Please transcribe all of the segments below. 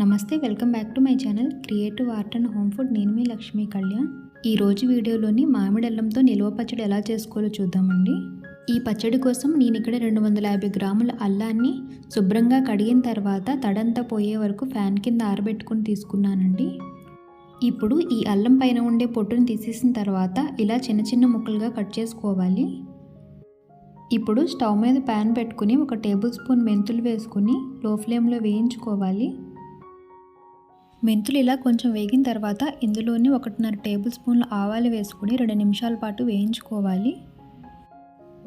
నమస్తే welcome back to my channel creative art and home food. నేను మీ లక్ష్మీ కళ్యాణ్ ఈ రోజు వీడియోలోని మామిడి అల్లంతో నిల్వ పచ్చడి ఎలా చేసుకోవాలో చూద్దామండి. ఈ పచ్చడి కోసం నేను ఇక్కడ రెండు వందల యాభై గ్రాముల అల్లాన్ని శుభ్రంగా కడిగిన తర్వాత తడంతా పోయే వరకు ఫ్యాన్ కింద ఆరబెట్టుకుని తీసుకున్నానండి. ఇప్పుడు ఈ అల్లం పైన ఉండే పొట్టుని తీసేసిన తర్వాత ఇలా చిన్న చిన్న ముక్కలుగా కట్ చేసుకోవాలి. ఇప్పుడు స్టవ్ మీద ప్యాన్ పెట్టుకుని ఒక టేబుల్ స్పూన్ మెంతులు వేసుకుని లో ఫ్లేమ్లో వేయించుకోవాలి. మెంతులు ఇలా కొంచెం వేగిన తర్వాత ఇందులోని ఒకటిన్నర టేబుల్ స్పూన్ల ఆవాలు వేసుకుని రెండు నిమిషాల పాటు వేయించుకోవాలి.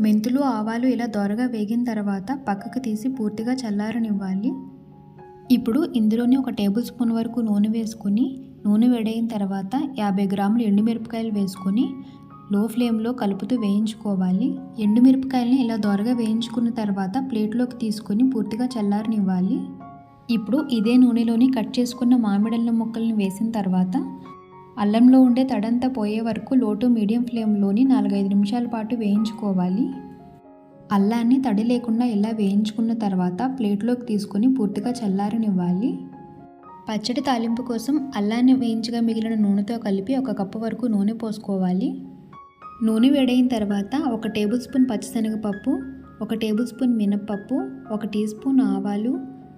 మెంతులు ఆవాలు ఇలా దొరగా వేగిన తర్వాత పక్కకు తీసి పూర్తిగా చల్లారనివ్వాలి. ఇప్పుడు ఇందులోని ఒక టేబుల్ స్పూన్ వరకు నూనె వేసుకుని నూనె వేడైన తర్వాత యాభై గ్రాములు ఎండుమిరపకాయలు వేసుకొని లో ఫ్లేమ్లో కలుపుతూ వేయించుకోవాలి. ఎండుమిరపకాయలని ఇలా దొరగా వేయించుకున్న తర్వాత ప్లేట్లోకి తీసుకొని పూర్తిగా చల్లారనివ్వాలి. ఇప్పుడు ఇదే నూనెలోని కట్ చేసుకున్న మామిడల్ల ముక్కల్ని వేసిన తర్వాత అల్లంలో ఉండే తడంతా పోయే వరకు లోటు మీడియం ఫ్లేమ్లోని నాలుగైదు నిమిషాల పాటు వేయించుకోవాలి. అల్లాన్ని తడి లేకుండా ఇలా వేయించుకున్న తర్వాత ప్లేట్లోకి తీసుకొని పూర్తిగా చల్లారనివ్వాలి. పచ్చడి తాలింపు కోసం అల్లాన్ని వేయించగా మిగిలిన నూనెతో కలిపి ఒక కప్పు వరకు నూనె పోసుకోవాలి. నూనె వేడైన తర్వాత ఒక టేబుల్ స్పూన్ పచ్చిశనగపప్పు ఒక టేబుల్ స్పూన్ మినప్పప్పు ఒక టీ స్పూన్ ఆవాలు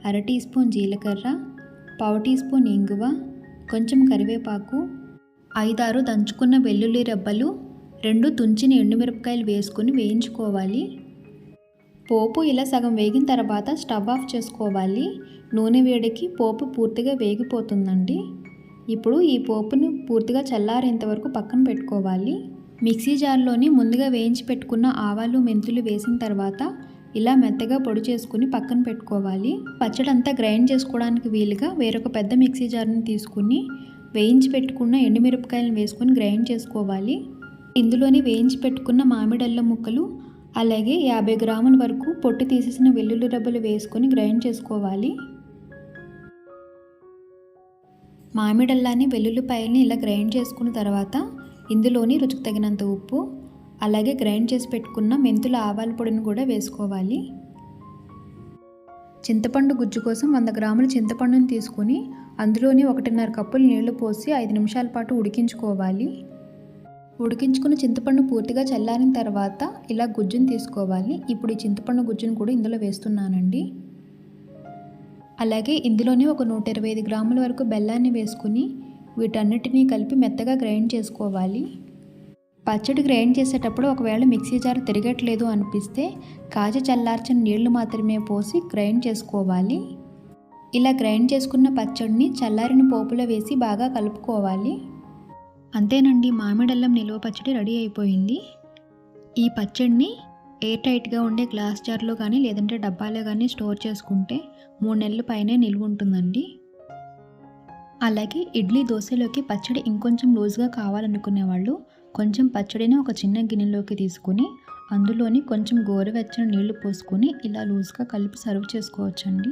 అర టీ స్పూన్ జీలకర్ర పావు టీ స్పూన్ ఇంగువ కొంచెం కరివేపాకు ఐదారు దంచుకున్న వెల్లుల్లి రెబ్బలు రెండు తుంచిన ఎండుమిరపకాయలు వేసుకుని వేయించుకోవాలి. పోపు ఇలా సగం వేగిన తర్వాత స్టవ్ ఆఫ్ చేసుకోవాలి. నూనె వేడికి పోపు పూర్తిగా వేగిపోతుందండి. ఇప్పుడు ఈ పోపును పూర్తిగా చల్లారేంత వరకు పక్కన పెట్టుకోవాలి. మిక్సీ జార్లోని ముందుగా వేయించి పెట్టుకున్న ఆవాలు మెంతులు వేసిన తర్వాత ఇలా మెత్తగా పొడి చేసుకుని పక్కన పెట్టుకోవాలి. పచ్చడి అంతా గ్రైండ్ చేసుకోవడానికి వీలుగా వేరొక పెద్ద మిక్సీ జార్ని తీసుకుని వేయించి పెట్టుకున్న ఎండుమిరపకాయలను వేసుకొని గ్రైండ్ చేసుకోవాలి. ఇందులోని వేయించి పెట్టుకున్న మామిడల్లం ముక్కలు అలాగే యాభై గ్రాముల వరకు పొట్టు తీసేసిన వెల్లుల్లి రబ్బలు వేసుకొని గ్రైండ్ చేసుకోవాలి. మామిడల్లాన్ని వెల్లుల్లిపాయల్ని ఇలా గ్రైండ్ చేసుకున్న తర్వాత ఇందులోని రుచికి తగినంత ఉప్పు అలాగే గ్రైండ్ చేసి పెట్టుకున్న మెంతుల ఆవాల పొడిని కూడా వేసుకోవాలి. చింతపండు గుజ్జు కోసం వంద గ్రాముల చింతపండుని తీసుకొని అందులోని ఒకటిన్నర కప్పులు నీళ్ళు పోసి ఐదు నిమిషాల పాటు ఉడికించుకోవాలి. ఉడికించుకున్న చింతపండు పూర్తిగా చల్లారిన తర్వాత ఇలా గుజ్జుని తీసుకోవాలి. ఇప్పుడు ఈ చింతపండు గుజ్జును కూడా ఇందులో వేస్తున్నానండి. అలాగే ఇందులోనే ఒక నూట ఇరవై ఐదు గ్రాముల వరకు బెల్లాన్ని వేసుకుని వీటన్నిటినీ కలిపి మెత్తగా గ్రైండ్ చేసుకోవాలి. పచ్చడి గ్రైండ్ చేసేటప్పుడు ఒకవేళ మిక్సీ జార్ తిరగట్లేదు అనిపిస్తే కాచి చల్లార్చిన నీళ్ళు మాత్రమే పోసి గ్రైండ్ చేసుకోవాలి. ఇలా గ్రైండ్ చేసుకున్న పచ్చడిని చల్లారిన పోపులో వేసి బాగా కలుపుకోవాలి. అంతేనండి మామిడల్లం నిల్వ పచ్చడి రెడీ అయిపోయింది. ఈ పచ్చడిని ఎయిర్ టైట్గా ఉండే గ్లాస్ జార్లో కానీ లేదంటే డబ్బాలో కానీ స్టోర్ చేసుకుంటే మూడు నెలల పైనే నిల్వ ఉంటుందండి. అలాగే ఇడ్లీ దోశలోకి పచ్చడి ఇంకొంచెం లూజ్గా కావాలనుకునే వాళ్ళు కొంచెం పచ్చడిని ఒక చిన్న గిన్నెలోకి తీసుకుని అందులోని కొంచెం గోరువెచ్చని నీళ్ళు పోసుకొని ఇలా లూజ్గా కలిపి సర్వ్ చేసుకోవచ్చండి.